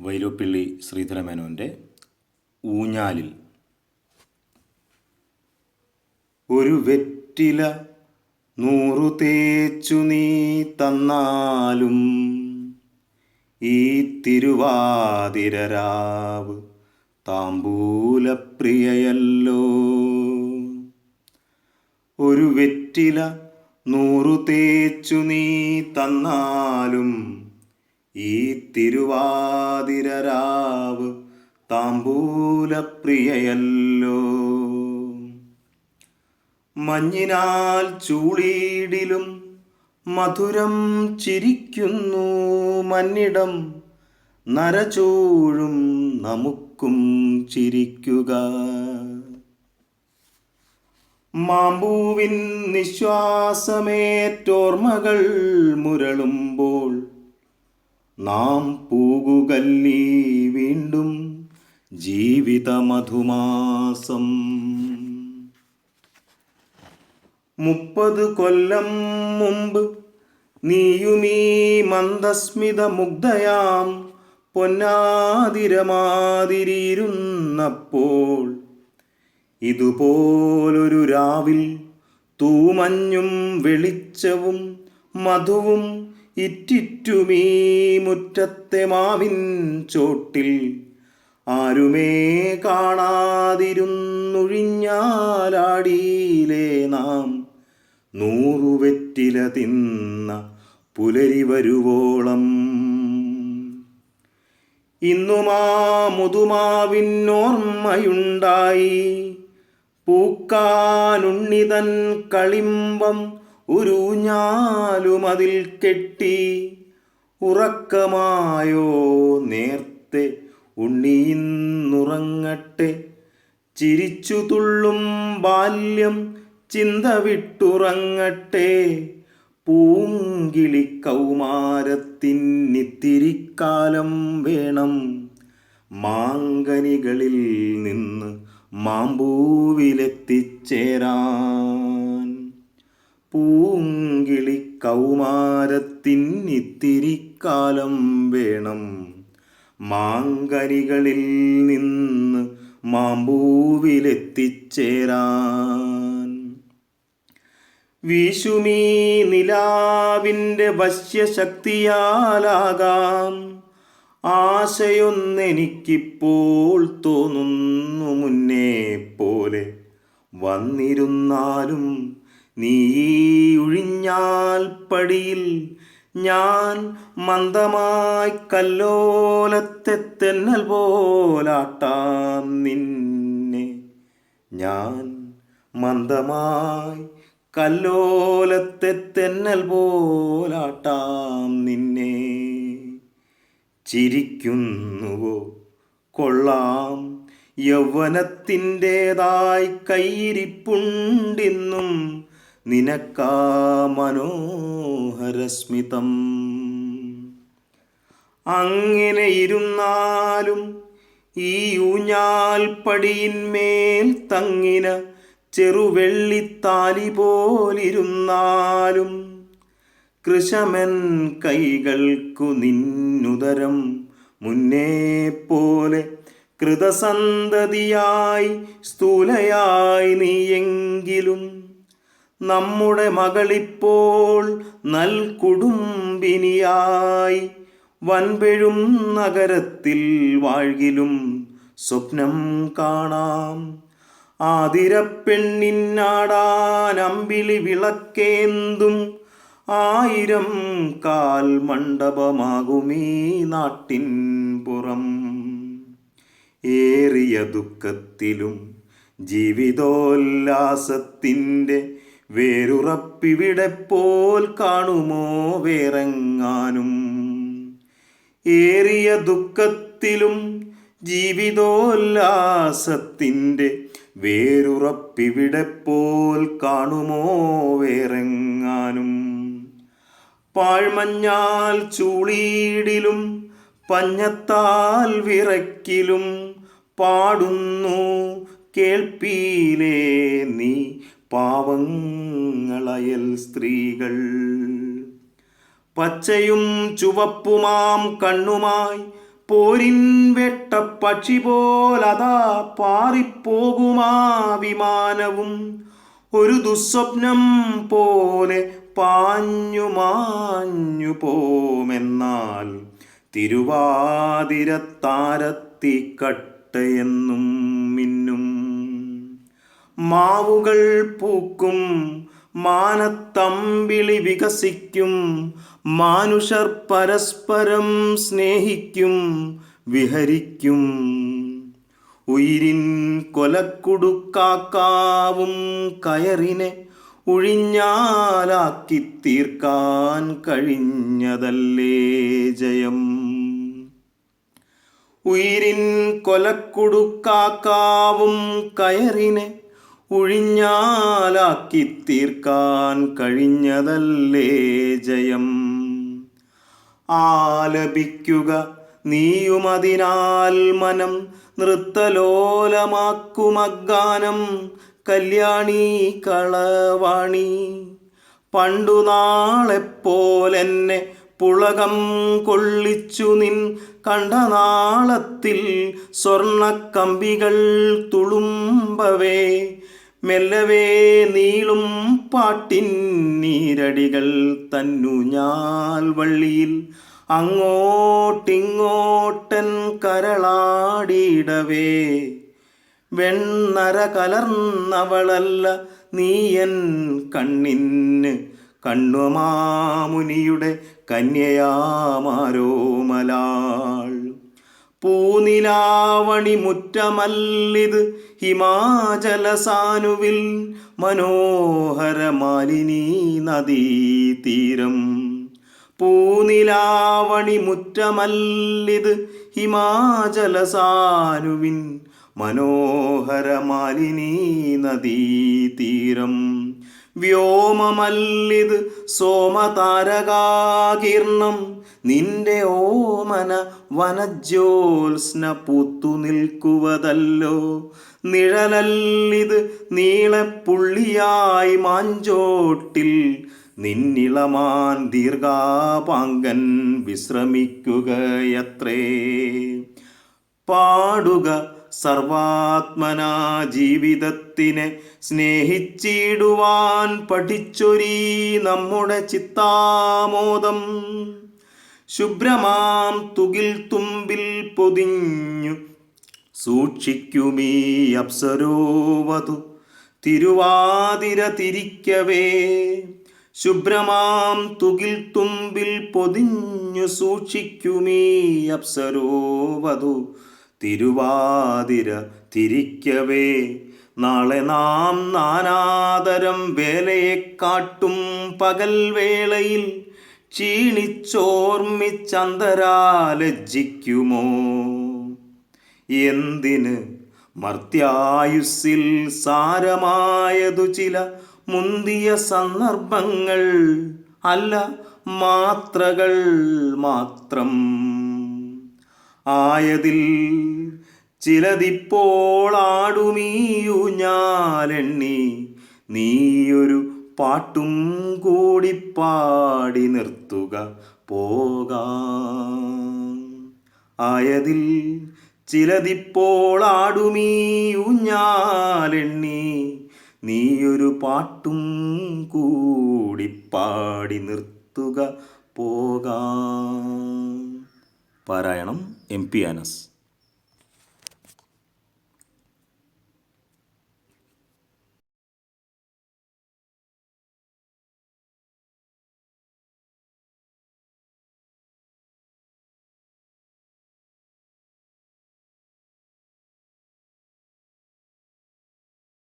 വൈലോപ്പിള്ളി ശ്രീധരമേനോന്റെ ഊഞ്ഞാലിൽ. ഒരു വെറ്റില നൂറു തേച്ചു നീ തന്നാലും ഈ തിരുവാതിരരാവ് താമ്പൂലപ്രിയയല്ലോ. ഒരു വെറ്റില നൂറു തേച്ചു നീ തന്നാലും ഈ തിരുവാതിരരാവ് താമ്പൂലപ്രിയയല്ലോ. മഞ്ഞിനാൽ ചൂളീടിലും മധുരം ചിരിക്കുന്നു മന്നിടം നരചൂഴും നമുക്കും ചിരിക്കുക. മാമ്പൂവിൻ നിശ്വാസമേറ്റോർമ്മകൾ മുരളുമ്പോൾ നാം പൂകുകല്ലി വീണ്ടും ജീവിതമധുമാസം? മുപ്പത് കൊല്ലം മുമ്പ് നീയുമീ മന്ദസ്മിത മുഗ്ധയാം പൊന്നാതിരമാതിരിയിരുന്നപ്പോൾ. ഇതുപോലൊരു രാവിൽ തൂമഞ്ഞും വെളിച്ചവും മധുവും ഇറ്റിറ്റുമീ മുറ്റത്തെ മാവിൻ ചോട്ടിൽ. ആരുമേ കാണാതിരുന്നൊഴിഞ്ഞാലാടിയിലേ നാം. നൂറു വെറ്റില തിന്ന പുലരി വരുവോളം. ഇന്നുമാ മുതുമാവിന്നോർമ്മയുണ്ടായി പൂക്കാനുണ്ണിതൻ കളിമ്പം ഒരു അതിൽ കെട്ടി ഉറക്കമായോ നേർത്തെ ഉണ്ണിയിന്നുറങ്ങട്ടെ. ചിരിച്ചു തുള്ളും ബാല്യം ചിന്ത വിട്ടുറങ്ങട്ടെ പൂങ്കിളി കൗമാരത്തിന്നിത്തിരിക്കാലം വേണം. മാങ്കനികളിൽ നിന്ന് മാമ്പൂവിലെത്തിച്ചേരാൻ പൂങ്കിളി കൗമാരത്തിന്നിത്തിരിക്കാലം വേണം. മാങ്കരികളിൽ നിന്ന് മാമ്പൂവിലെത്തിച്ചേരാൻ. വിഷുമീ നിലാവിന്റെ വശ്യശക്തിയാലാകാം. ആശയൊന്നെനിക്കിപ്പോൾ തോന്നുന്നു മുന്നേ പോലെ വന്നിരുന്നാലും നീ ഒഴിഞ്ഞാൽ പടിയിൽ ഞാൻ മന്ദമായി കല്ലോലത്തെ തെന്നൽ പോലാട്ടാം നിന്നെ. ഞാൻ മന്ദമായി കല്ലോലത്തെ തെന്നൽ പോലാട്ടാം നിന്നെ. ചിരിക്കുന്നുവോ കൊള്ളാം യൗവനത്തിന്റെതായി കൈയിരിപ്പുണ്ടിന്നും നിനക്കാ മനോഹരസ്മിതം അങ്ങനെ ഇരുന്നാലും ഈ ഊഞ്ഞാൽ പടിയിന്മേൽ തങ്ങിന ചെറുവെള്ളിത്താലി പോലിരുന്നാലും കൃഷമൻ കൈകൾക്കു നിന്നുദരം മുന്നേ പോലെ കൃതസന്തതിയായി സ്ഥൂലയായി നീയെങ്കിലും നമ്മുടെ മകളിപ്പോൾ നൽ കുടുംബിനിയായി. വൻപെഴും നഗരത്തിൽ വാഴ്കിലും സ്വപ്നം കാണാം. ആതിരപ്പെണ്ണിന്നാടാനമ്പിളി വിളക്കേന്തും ആയിരം കാൽ മണ്ഡപമാകുമീ നാട്ടിൻ പുറം. ഏറിയ ദുഃഖത്തിലും ജീവിതോല്ലാസത്തിന്റെ വേരുറപ്പിവിടെ പോൽ കാണുമോ വേറെങ്ങാനും? ഏറിയ ദുഃഖത്തിലും ജീവിതോല്ലാസത്തിന്റെ വേരുറപ്പിവിടെ പോൽ കാണുമോ വേറെങ്ങാനും? പാഴ്മഞ്ഞാൽ ചൂളീടിലും പഞ്ഞത്താൽ വിറക്കിലും പാടുന്നു കേൾപ്പീലേ നീ പാവങ്ങളയൽ സ്ത്രീകൾ. പച്ചയും ചുവപ്പുമാം കണ്ണുമായി പോരിൻ വെട്ട പക്ഷി പോലതാ പാറിപ്പോകുമാ വിമാനവും. ഒരു ദുസ്വപ്നം പോലെ പാഞ്ഞു മാഞ്ഞു പോമെന്നാൽ തിരുവാതിരത്താരത്തിക്കട്ടയെന്നും മിന്നും മാവുകൾ പൂക്കും മാനത്തമ്പിളി വികസിക്കും മാനുഷർ പരസ്പരം സ്നേഹിക്കും വിഹരിക്കും. ഉയിരിൻ കൊലക്കുടുക്കാക്കാവും കയറിനെ ഒഴിഞ്ഞാലാക്കി തീർക്കാൻ കഴിഞ്ഞതല്ലേ ജയം. ഉയിരിൻ കൊലക്കുടുക്കാക്കാവും കയറിനെ ഒഴിഞ്ഞാലാക്കി തീർക്കാൻ കഴിഞ്ഞതല്ലേ ജയം. ആലപിക്കുക നീയുമതിനാൽ മനം നൃത്തലോലമാക്കുമഗാനം കല്യാണി കളവാണി. പണ്ടു നാളെപ്പോലെന്നെ പുളകം കൊള്ളിച്ചു നിൻ കണ്ട നാളത്തിൽ സ്വർണക്കമ്പികൾ തുളുമ്പവേ. മെല്ലവേ നീളും പാട്ടിൻ നീരടികൾ തന്നു ഞാൽ വള്ളിയിൽ. അങ്ങോട്ടിങ്ങോട്ടൻ കരളാടിയിടവേ വെണ്ണര കലർന്നവളല്ല നീയൻ കണ്ണിന്. കണ്ണുമാമുനിയുടെ കന്യയാമാരോമലാൾ പൂനിലാവണി മുറ്റമല്ലിത് ഹിമാചല സാനുവിൽ മനോഹരമാലിനി നദീതീരം പൂനിലാവണി മുറ്റമല്ലിത് ഹിമാചല സാനുവിൻ മനോഹരമാലിനി നദീതീരം വ്യോമമല്ലിത് സോമതാരകാകീർണം നിന്റെ ഓമന വനജ്യോത്സ്ന പൂത്തു നിൽക്കുവതല്ലോ. നിഴലല്ലിത് നീളപ്പുള്ളിയായി മാഞ്ചോട്ടിൽ നിന്നിളമാൻ ദീർഘാപാങ്കൻ വിശ്രമിക്കുകയത്രേ. പാടുക സർവാത്മനാ ജീവിതത്തിനെ സ്നേഹിച്ചിടുവാൻ പഠിച്ചൊരീ നമ്മുടെ ചിത്താമോദം. ശുഭ്രമാം തുകിൽ തുമ്പിൽ പൊതിഞ്ഞു. സൂക്ഷിക്കുമീ അപ്സരോവതു. തിരുവാതിര തിരിക്കവേ. ശുഭ്രമാം തുകിൽ തുമ്പിൽ പൊതിഞ്ഞു സൂക്ഷിക്കുമീ അപ്സരോവതു. തിരുവാതിര തിരിക്കവേ. നാളെ നാം നാനാതരം വേലയെ കാട്ടും പകൽ വേളയിൽ ക്ഷീണിച്ചോർമ്മിച്ചന്തരാലജ്ജിക്കുമോ എന്തിന് മർത്യായുസ്സിൽ സാരമായതു ചില മുന്തിയ സന്ദർഭങ്ങൾ അല്ല മാത്രകൾ മാത്രം. ആയതിൽ ചിലതിപ്പോൾ ആടുമീയു ഞാലെണ്ണി നീയൊരു പാട്ടും കൂടി പാടി നിർത്തുക. പോകാം. ആയതിൽ ചിലതിപ്പോൾ ആടുമീയുഞ്ഞാലെണ്ണി. നീയൊരു പാട്ടും കൂടി പാടി നിർത്തുക. പോകാം. പാരായണം എം പി അനസ്